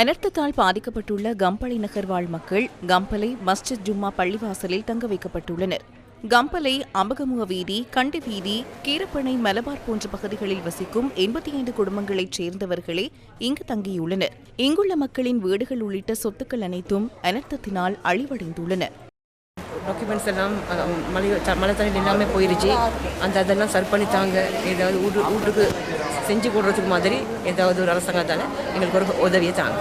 அனர்த்தத்தால் பாதிக்கப்பட்டுள்ள கம்பளை நகர் வாழ் மக்கள் கம்பளை மஸ்ஜித் ஜும்மா பள்ளிவாசலில் தங்க வைக்கப்பட்டுள்ளனர். கம்பலை அம்பகமுக வீதி கண்டி வீதி கீரப்பனை மலபார் போன்ற பகுதிகளில் வசிக்கும் எண்பத்தி ஐந்து குடும்பங்களைச் சேர்ந்தவர்களே இங்கு தங்கியுள்ளனர். இங்குள்ள மக்களின் வீடுகள் உள்ளிட்ட சொத்துக்கள் அனைத்தும் அனர்த்தத்தினால் அழிவடைந்துள்ளன. டாக்குமெண்ட்ஸ் எல்லாம் மலை மழை மழை தண்ணி எல்லாமே போயிடுச்சு அந்த அதெல்லாம் சரி பண்ணித்தாங்க ஏதாவது வீட்டு வீட்டுக்கு செஞ்சு கொடுறதுக்கு மாதிரி ஏதாவது ஒரு அரசாங்கத்தால் எங்களுக்கு ஒரு உதவியை தாங்க.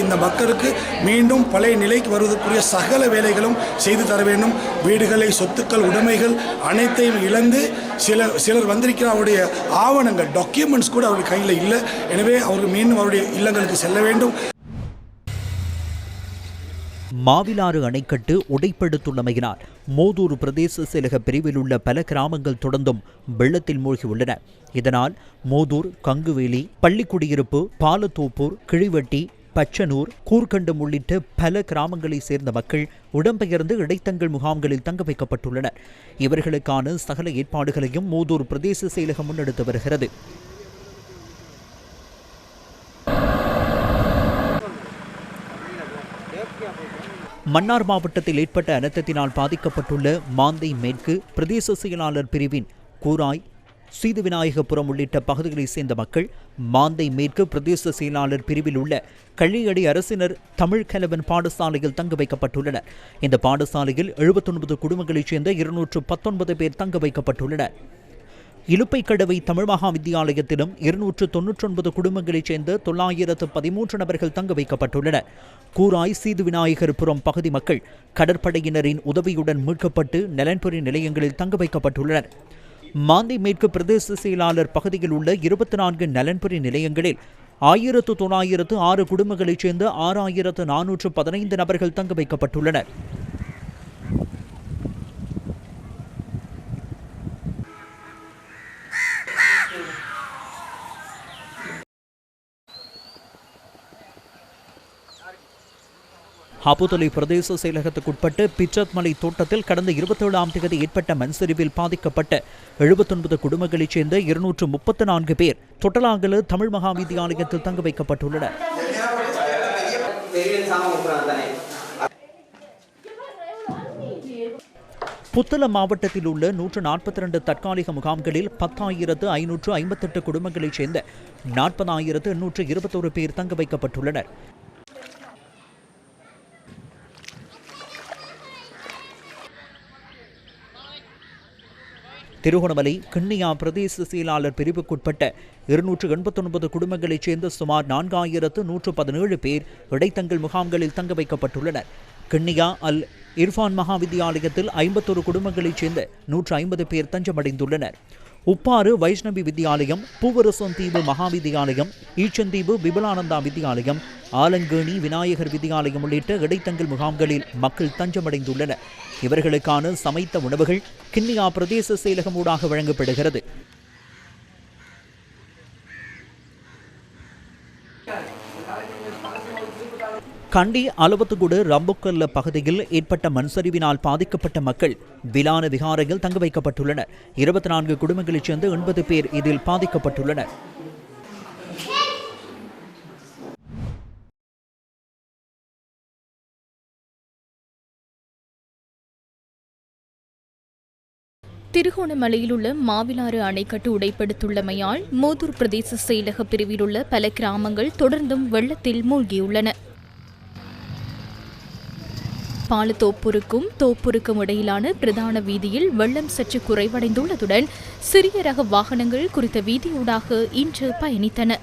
இந்த மக்களுக்கு மீண்டும் பழைய நிலைக்கு வருவதற்குரிய சகல வேலைகளும் செய்து தர வேண்டும். வீடுகளை சொத்துக்கள் உடைமைகள் அனைத்தையும் இழந்து சில சிலர் வந்திருக்கிற அவருடைய ஆவணங்கள் டாக்குமெண்ட்ஸ் கூட அவருடைய கையில் இல்லை. எனவே அவர்கள் மீண்டும் அவருடைய இல்லங்களுக்கு செல்ல வேண்டும். மாவிலாறு அணைக்கட்டு உடைப்படுத்துள்ளமையினால் மோதூர் பிரதேச செயலக பிரிவில் உள்ள பல கிராமங்கள் தொடர்ந்தும் வெள்ளத்தில் மூழ்கியுள்ளன. இதனால் மோதூர் கங்குவேலி பள்ளிக்குடியிருப்பு பாலத்தோப்பூர் கிழிவட்டி பச்சனூர் கூர்கண்டம் உள்ளிட்ட பல கிராமங்களைச் சேர்ந்த மக்கள் இடம்பெயர்ந்து இடைத்தங்கள் முகாம்களில் தங்க வைக்கப்பட்டுள்ளனர். இவர்களுக்கான சகல ஏற்பாடுகளையும் மோதூர் பிரதேச செயலகம் முன்னெடுத்து வருகிறது. மன்னார் மாவட்டத்தில் ஏற்பட்ட அனர்த்தத்தினால் பாதிக்கப்பட்டுள்ள மாந்தை மேற்கு பிரதேச செயலாளர் பிரிவின் கூராய் சீதுவிநாயகபுரம் உள்ளிட்ட பகுதிகளைச் சேர்ந்த மக்கள் மாந்தை மேற்கு பிரதேச செயலாளர் பிரிவில் உள்ள கள்ளியடி அரசினர் தமிழ் கலவன் பாடசாலையில் தங்க வைக்கப்பட்டுள்ளனர். இந்த பாடசாலையில் எழுபத்தொன்பது குடும்பங்களைச் சேர்ந்த இருநூற்று பத்தொன்பது பேர் தங்க வைக்கப்பட்டுள்ளனர். இலுப்பைக்கடவை தமிழ் மகா வித்தியாலயத்திலும் இருநூற்று தொன்னூற்றொன்பது குடும்பங்களைச் சேர்ந்த தொள்ளாயிரத்து பதிமூன்று நபர்கள் தங்க வைக்கப்பட்டுள்ளனர். கூராய் சீது விநாயகர்புரம் பகுதி மக்கள் கடற்படையினரின் உதவியுடன் மீட்கப்பட்டு நலன்புரி நிலையங்களில் தங்க வைக்கப்பட்டுள்ளனர். மாந்தை மேற்கு பிரதேச செயலாளர் பகுதியில் உள்ள இருபத்தி நான்கு நலன்புரி நிலையங்களில் ஆயிரத்து தொள்ளாயிரத்து ஆறு குடும்பங்களைச் சேர்ந்த ஆறாயிரத்து நானூற்று பதினைந்து நபர்கள் தங்க வைக்கப்பட்டுள்ளனர். ஹாபுதலை பிரதேச செயலகத்துக்குட்பட்ட பிச்சத் மலை தோட்டத்தில் கடந்த இருபத்தேழாம் தேதி ஏற்பட்ட மண்சரிவில் பாதிக்கப்பட்ட எழுபத்தொன்பது குடும்பங்களைச் சேர்ந்த இருநூற்று முப்பத்து நான்கு பேர் தொட்டலாங்கல தமிழ் மகா வித்தியாலயத்தில் தங்க வைக்கப்பட்டுள்ளனர். புத்தளம் மாவட்டத்தில் உள்ள நூற்று நாற்பத்தி ரெண்டு தற்காலிக முகாம்களில் பத்தாயிரத்து ஐநூற்று ஐம்பத்தெட்டு குடும்பங்களைச் சேர்ந்த நாற்பதாயிரத்து எண்ணூற்று இருபத்தோரு பேர் தங்க வைக்கப்பட்டுள்ளனர். திருகோணமலை கிண்ணியா பிரதேச செயலாளர் பிரிவுக்குட்பட்ட இருநூற்று எண்பத்தொன்பது குடும்பங்களைச் சேர்ந்த சுமார் நான்காயிரத்து நூற்று பதினேழு பேர் இடைத்தங்கல் முகாம்களில் தங்க வைக்கப்பட்டுள்ளனர். கிண்ணியா அல் இர்ஃபான் மகா வித்தியாலயத்தில் ஐம்பத்தொரு குடும்பங்களைச் சேர்ந்த நூற்று ஐம்பது பேர் தஞ்சமடைந்துள்ளனர். உப்பாறு வைஷ்ணவி வித்தியாலயம் பூவரசன் தீவு மகா வித்தியாலயம் ஈச்சந்தீவு விபலானந்தா வித்தியாலயம் ஆலங்கேணி விநாயகர் வித்தியாலயம் உள்ளிட்ட இடைத்தங்கல் முகாம்களில் மக்கள் தஞ்சமடைந்துள்ளனர். இவர்களுக்கான சமைத்த உணவுகள் கிண்ணியா பிரதேச செயலகம் ஊடாக வழங்கப்படுகிறது. கண்டி அலவத்துகுடு ரம்புக்கல்ல பகுதியில் ஏற்பட்ட மண்சரிவினால் பாதிக்கப்பட்ட மக்கள் விலான விகாரையில் தங்க வைக்கப்பட்டுள்ளனர். இருபத்தி நான்கு குடும்பங்களைச் சேர்ந்த எண்பது பேர் இதில் பாதிக்கப்பட்டுள்ளனர். திருகோணமலையில் உள்ள மாவிலாறு அணைக்கட்டு உடைப்படுத்துள்ளமையால் மூதூர் பிரதேச செயலக பிரிவில் உள்ள பல கிராமங்கள் தொடர்ந்தும் வெள்ளத்தில் மூழ்கியுள்ளன. பாலத்தோப்பூருக்கும் தோப்பூருக்கும் இடையிலான பிரதான வீதியில் வெள்ளம் சற்று குறைவடைந்துள்ளதுடன் சிறிய ரக வாகனங்கள் குறித்த வீதியூடாக இன்று பயணித்தன.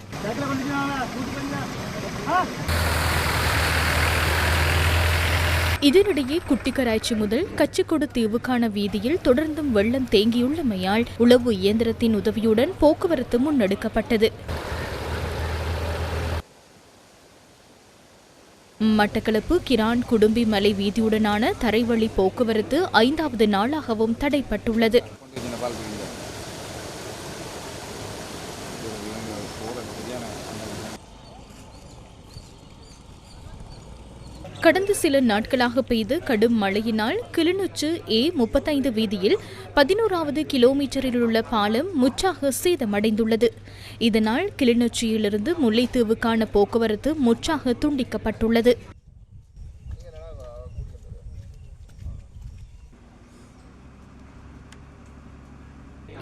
இதனிடையே குட்டிக்கராய்ச்சி முதல் கச்சிக்கொடு தீவுக்கான வீதியில் தொடர்ந்தும் வெள்ளம் தேங்கியுள்ளமையால் உளவு இயந்திரத்தின் உதவியுடன் போக்குவரத்து முன்னெடுக்கப்பட்டது. மட்டக்களப்பு கிரான் குடும்பி மலை வீதியுடனான தரைவழி போக்குவரத்து ஐந்தாவது நாளாகவும் தடைப்பட்டுள்ளது. கடந்த சில நாட்களாக பெய்த கடும் மழையினால் கிளிநொச்சி ஏ முப்பத்தைந்து வீதியில் பதினோராவது கிலோமீட்டரில் உள்ள பாலம் முற்றாக சேதமடைந்துள்ளது. இதனால் கிளிநொச்சியிலிருந்து முல்லைத்தீவுக்கான போக்குவரத்து முற்றாக துண்டிக்கப்பட்டுள்ளது.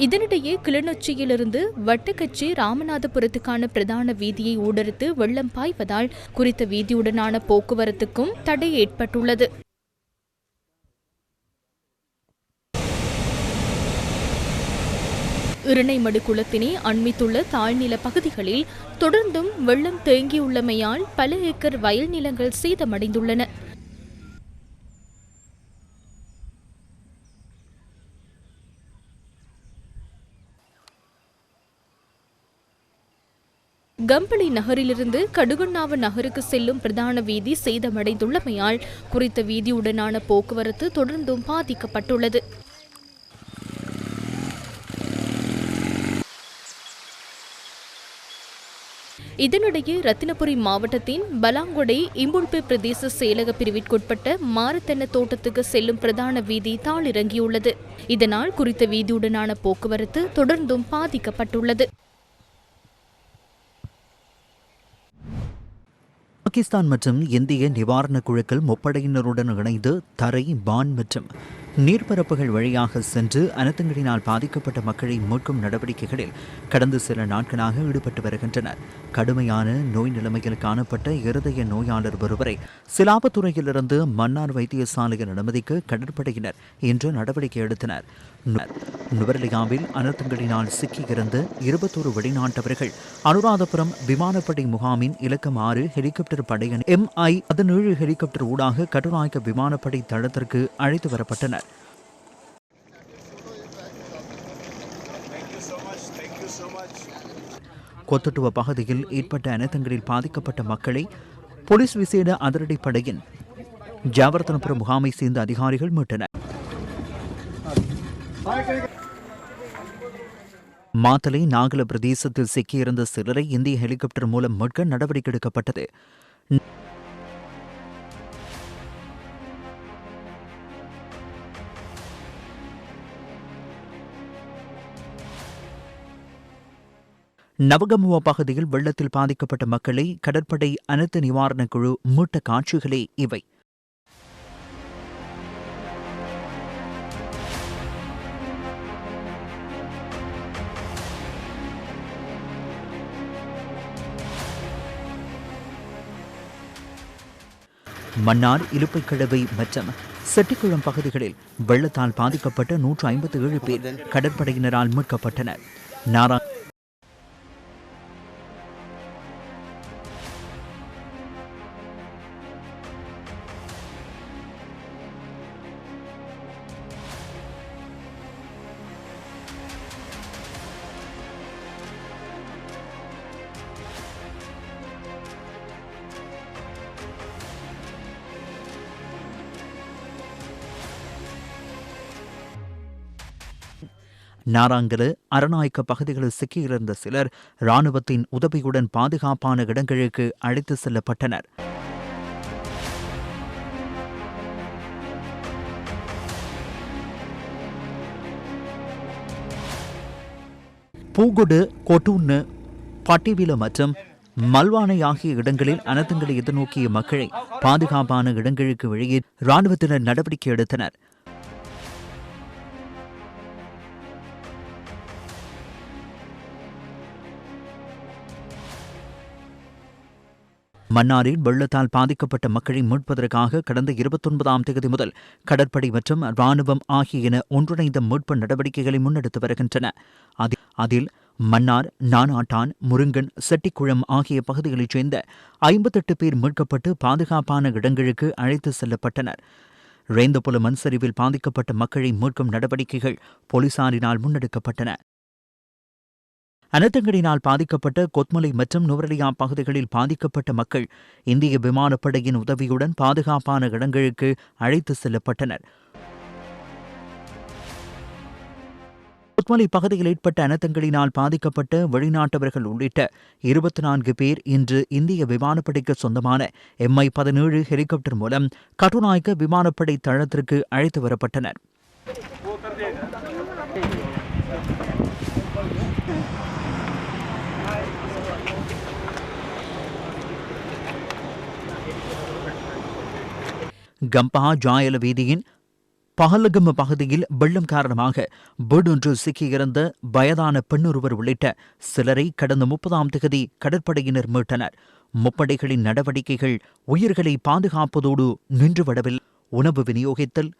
இதனிடையே கிளிநொச்சியிலிருந்து வட்டக்கச்சி ராமநாதபுரத்துக்கான பிரதான வீதியை ஊடறுத்து வெள்ளம் பாய்வதால் குறித்த வீதியுடனான போக்குவரத்துக்கும் தடை ஏற்பட்டுள்ளது. இருணைமடு குளத்தினை அண்மித்துள்ள தாழ்நில பகுதிகளில் தொடர்ந்தும் வெள்ளம் தேங்கியுள்ளமையால் பல ஏக்கர் வயல் நிலங்கள் சேதமடைந்துள்ளன. கம்பளி நகரிலிருந்து கடுகண்ணாவ நகருக்கு செல்லும் பிரதான வீதி சேதமடைந்துள்ளமையால் குறித்த வீதியுடனான போக்குவரத்து தொடர்ந்தும் பாதிக்கப்பட்டுள்ளது. இதனிடையே ரத்தினபுரி மாவட்டத்தின் பலாங்கொடை இம்புல்பே பிரதேச செயலக பிரிவிற்குட்பட்ட மாரத்தென்ன தோட்டத்துக்கு செல்லும் பிரதான வீதி தாளிறங்கியுள்ளது. இதனால் குறித்த வீதியுடனான போக்குவரத்து தொடர்ந்தும் பாதிக்கப்பட்டுள்ளது. பாகிஸ்தான் மற்றும் இந்திய நிவாரண குழுக்கள் முப்படையினருடன் இணைந்து தரை வான் மற்றும் நீர்ப்பரப்புகள் வழியாக சென்று அனர்த்தங்களினால் பாதிக்கப்பட்ட மக்களை மீட்கும் நடவடிக்கைகளில் கடந்த சில நாட்களாக ஈடுபட்டு வருகின்றனர். கடுமையான நோய் நிலைமையில் காணப்பட்ட இருதய நோயாளர் ஒருவரை சிலாபத்துறையிலிருந்து மன்னார் வைத்தியசாலையில் அனுமதிக்க கடற்படையினர் இன்று நடவடிக்கை எடுத்தனர். நு- அனர்த்தங்களினால் சிக்கியிருந்த இருபத்தோரு வெளிநாட்டவர்கள் அனுராதபுரம் விமானப்படை முகாமின் இலக்கம் ஆறு ஹெலிகாப்டர் படையின் எம்ஐ பதினேழு ஹெலிகாப்டர் ஊடாக கட்டுநாயக்க விமானப்படை தளத்திற்கு அழைத்து வரப்பட்டனர். கொத்தட்டுவ பகுதியில் ஏற்பட்ட அனர்த்தங்களில் பாதிக்கப்பட்ட மக்களை போலீஸ் விசேட அதிரடிப்படையின் ஜாவர்தனபுரம் முகாமை சேர்ந்த அதிகாரிகள் மீட்டனர். மாத்தலை நாகல பிரதேசத்தில் சிக்கியிருந்த சிலரை இந்திய ஹெலிகாப்டர் மூலம் மீட்க நடவடிக்கை எடுக்கப்பட்டது. நவகமுவா பகுதியில் வெள்ளத்தில் பாதிக்கப்பட்ட மக்களை கடற்படை அனர்த்த நிவாரணக் குழு மீட்ட காட்சிகளே இவை. மன்னார் இலுப்பைக்கிழவை மற்றும் செட்டிக்குளம் பகுதிகளில் வெள்ளத்தால் பாதிக்கப்பட்ட நூற்று ஐம்பத்தி ஏழு பேர் கடற்படையினரால் மீட்கப்பட்டனர். நாரா நாராங்கல அரநாயக்க பகுதிகளில் சிக்கியிருந்த சிலர் இராணுவத்தின் உதவியுடன் பாதுகாப்பான இடங்களுக்கு அழைத்து செல்லப்பட்டனர். பூகுடு கொட்டூன்னு பட்டிவில மற்றும் மல்வானை ஆகிய இடங்களில் அனர்த்தங்களை எதிர்நோக்கிய மக்களை பாதுகாப்பான இடங்களுக்கு வெளியே இராணுவத்தினர் நடவடிக்கை எடுத்தனர். மன்னாரில் வெள்ளத்தால் பாதிக்கப்பட்ட மக்களை மீட்பதற்காக கடந்த இருபத்தொன்பதாம் தேதி முதல் கடற்படை மற்றும் இராணுவம் ஆகியன ஒன்றிணைந்த மீட்பு நடவடிக்கைகளை முன்னெடுத்து வருகின்றன. அதில் மன்னார் நானாட்டான் முருங்கன் செட்டிக்குளம் ஆகிய பகுதிகளைச் சேர்ந்த ஐம்பத்தெட்டு பேர் மீட்கப்பட்டு பாதுகாப்பான இடங்களுக்கு அழைத்து செல்லப்பட்டனர். ரேந்தபுல மண் சரிவில் பாதிக்கப்பட்ட மக்களை மீட்கும் நடவடிக்கைகள் போலீசாரினால் முன்னெடுக்கப்பட்டன. அனர்த்தங்களினால் பாதிக்கப்பட்ட கொத்மலை மற்றும் நுவரலியா பகுதிகளில் பாதிக்கப்பட்ட மக்கள் இந்திய விமானப்படையின் உதவியுடன் பாதுகாப்பான இடங்களுக்கு அழைத்து செல்லப்பட்டனர். கொத்மலை பகுதியில் ஏற்பட்ட அனர்த்தங்களினால் பாதிக்கப்பட்ட வெளிநாட்டவர்கள் உள்ளிட்ட இருபத்தி நான்கு பேர் இன்று இந்திய விமானப்படைக்கு சொந்தமான எம்ஐ பதினேழு ஹெலிகாப்டர் மூலம் கட்டுநாயக்க விமானப்படை தளத்திற்கு அழைத்து வரப்பட்டனர். கம்பா ஜாயல வீதியின் பகலகம் பகுதியில் வெள்ளம் காரணமாக வீடொன்று சிக்கியிருந்த வயதான பெண்ணொருவர் உள்ளிட்ட சிலரை கடந்த முப்பதாம் தேதி கடற்படையினர் மீட்டனர். முப்படைகளின் நடவடிக்கைகள் உயிர்களை பாதுகாப்பதோடு நின்றுவிடவில் உணவு விநியோகித்தல்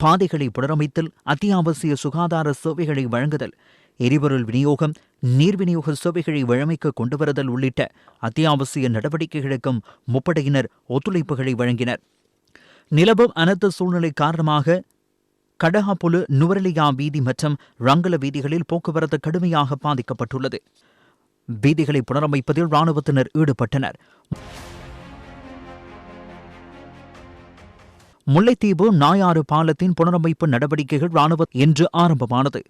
பாதைகளை புனரமைத்தல் அத்தியாவசிய சுகாதார சேவைகளை வழங்குதல் எரிபொருள் விநியோகம் நீர் விநியோக சேவைகளை வழமைக்கு கொண்டுவருதல் உள்ளிட்ட அத்தியாவசிய நடவடிக்கைகளுக்கும் முப்படையினர் ஒத்துழைப்புகளை வழங்கினர். நிலவும் அனர்த்த சூழ்நிலை காரணமாக கடஹாபுலு நுவரலியா வீதி மற்றும் ரங்கல வீதிகளில் போக்குவரத்து கடுமையாக பாதிக்கப்பட்டுள்ளது. வீதிகளை புனரமைப்பதில் ராணுவத்தினர் ஈடுபட்டனர். முல்லைத்தீவு நாயாறு பாலத்தின் புனரமைப்பு நடவடிக்கைகள் ராணுவ இன்று ஆரம்பமானது.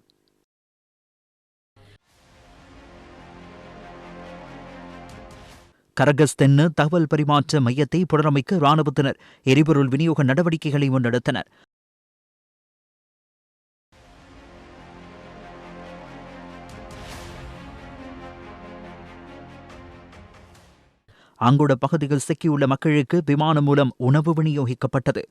கரகஸ் தென்னு தகவல் பரிமாற்ற மையத்தை புனரமைக்க ராணுவத்தினர் எரிபொருள் விநியோக நடவடிக்கைகளை முன்னெடுத்தனர். அங்குள்ள பகுதியில் சிக்கியுள்ள மக்களுக்கு விமானம் மூலம் உணவு விநியோகிக்கப்பட்டது.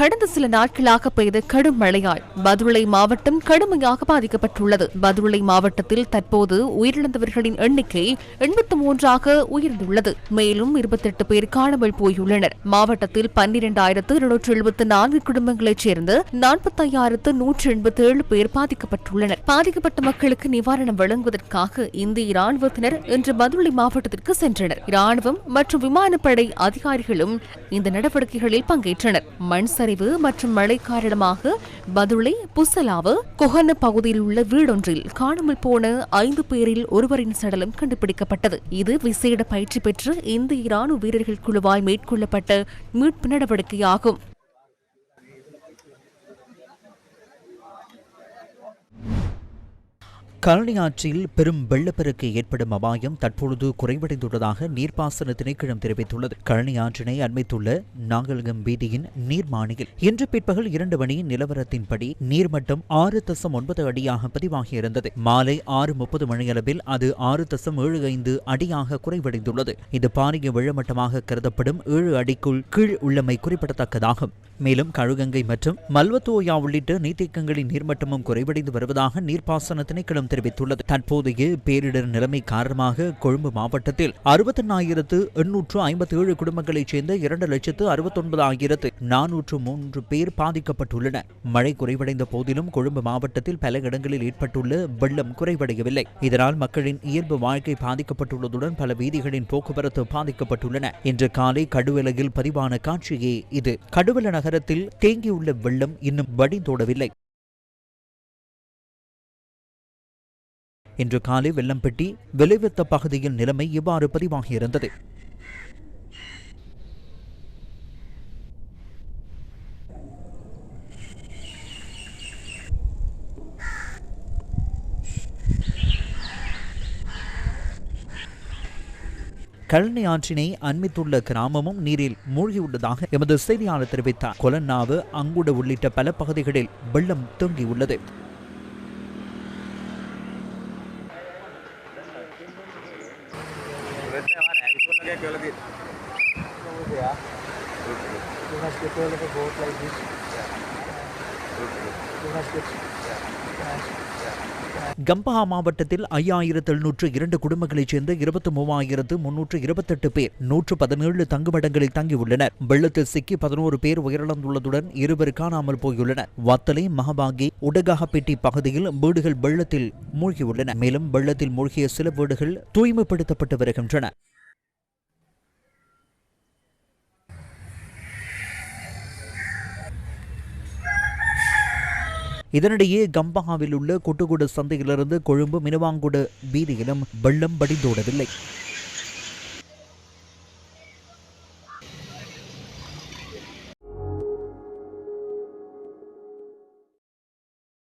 கடந்த சில நாட்களாக பெய்த கடும் மழையால் பதுளை மாவட்டம் கடுமையாக பாதிக்கப்பட்டுள்ளது. பதுளை மாவட்டத்தில் தற்போது உயிரிழந்தவர்களின் எண்ணிக்கை எண்பத்தி மூன்றாக உயர்ந்துள்ளது. மேலும் இருபத்தெட்டு பேர் காணாமல் போயுள்ளனர். மாவட்டத்தில் பன்னிரண்டாயிரத்து இருநூற்று எழுபத்தி நான்கு குடும்பங்களைச் சேர்ந்து நாற்பத்தையாயிரத்து நூற்று எண்பத்தி ஏழு பேர் பாதிக்கப்பட்டுள்ளனர். பாதிக்கப்பட்ட மக்களுக்கு நிவாரணம் வழங்குவதற்காக இந்திய ராணுவத்தினர் இன்று பதுளை மாவட்டத்திற்கு சென்றனர். ராணுவம் மற்றும் விமானப்படை அதிகாரிகளும் இந்த நடவடிக்கைகளில் பங்கேற்றனர். மண் சரிவு மற்றும் மழை காரணமாக பதுளை புசலாவு கொஹன பகுதியில் உள்ள வீடொன்றில் காணாமல் போன ஐந்து பேரில் ஒருவரின் சடலம் கண்டுபிடிக்கப்பட்டது. இது விசேட பயிற்சி பெற்று இந்திய இராணுவ வீரர்கள் குழுவால் மேற்கொள்ளப்பட்ட மீட்பு நடவடிக்கையாகும். கழனி ஆற்றில் பெரும் வெள்ளப்பெருக்கு ஏற்படும் அபாயம் தற்பொழுது குறைவடைந்துள்ளதாக நீர்ப்பாசன திணைக்களம் தெரிவித்துள்ளது. கழனி ஆற்றினை அண்மைத்துள்ள நாகல்கம் வீதியின் நீர்மானியில் இன்று பிற்பகல் இரண்டு மணி நிலவரத்தின்படி நீர்மட்டம் ஆறு தசம் ஒன்பது அடியாக பதிவாகியிருந்தது. மாலை ஆறு முப்பது மணியளவில் அது ஆறு தசம் ஏழு ஐந்து அடியாக குறைவடைந்துள்ளது. இது பாரிய வெள்ளமட்டமாக கருதப்படும் ஏழு அடிக்குள் கீழ் உள்ளமை குறிப்பிடத்தக்கதாகும். மேலும் கழுகங்கை மற்றும் மல்வத்தோயா உள்ளிட்ட நீர்த்தேக்கங்களின் நீர்மட்டமும் குறைவடைந்து வருவதாக நீர்ப்பாசன திணைக்களம் தெரிவித்துள்ளது. தற்போதைய பேரிடர் நிலைமை காரணமாக கொழும்பு மாவட்டத்தில் அறுபத்தெண்ணாயிரத்து எண்ணூற்று ஐம்பத்தி ஏழு குடும்பங்களைச் சேர்ந்த இரண்டு லட்சத்து அறுபத்தொன்பதாயிரத்து நானூற்று மூன்று பேர் பாதிக்கப்பட்டுள்ளனர் மழை குறைவடைந்த போதிலும் கொழும்பு மாவட்டத்தில் பல இடங்களில் ஏற்பட்டுள்ள வெள்ளம் குறைவடையவில்லை. இதனால் மக்களின் இயல்பு வாழ்க்கை பாதிக்கப்பட்டுள்ளதுடன் பல வீதிகளின் போக்குவரத்து பாதிக்கப்பட்டுள்ளன. இன்று காலை கடுவலையில் பதிவான காட்சியே இது. கடுவல நகரத்தில் தேங்கியுள்ள வெள்ளம் இன்னும் வடிந்தோடவில்லை. இன்று காலை வெள்ளம்பட்டி விளைவித்த பகுதியில் நிலைமை இவ்வாறு பதிவாகியிருந்தது. கழனி ஆற்றினை அண்மித்துள்ள கிராமமும் நீரில் மூழ்கியுள்ளதாக எமது செய்தியாளர் தெரிவித்தார். கொலன்னாவு அங்குட உள்ளிட்ட பல பகுதிகளில் வெள்ளம் தொங்கியுள்ளது. கம்பஹா மாவட்டத்தில் ஐயாயிரத்து எழுநூற்று இரண்டு குடும்பங்களைச் சேர்ந்த இருபத்தி மூவாயிரத்து முன்னூற்று இருபத்தெட்டு பேர் நூற்று பதினேழு தங்குமிடங்களில் தங்கியுள்ளனர். வெள்ளத்தில் சிக்கி பதினோரு பேர் உயிரிழந்துள்ளதுடன் இருவர் காணாமல் போயுள்ளனர். வத்தலை மகபாகி உடகாகப்பேட்டி பகுதியில் வீடுகள் வெள்ளத்தில் மூழ்கியுள்ளன. மேலும் வெள்ளத்தில் மூழ்கிய சில வீடுகள் தூய்மைப்படுத்தப்பட்டு வருகின்றன. இதனிடையே கம்பஹாவில் உள்ள கொட்டுகுடு சந்தையிலிருந்து கொழும்பு மினுவாங்குடு வீதியிலும் வெள்ளம் வடிந்தோடவில்லை.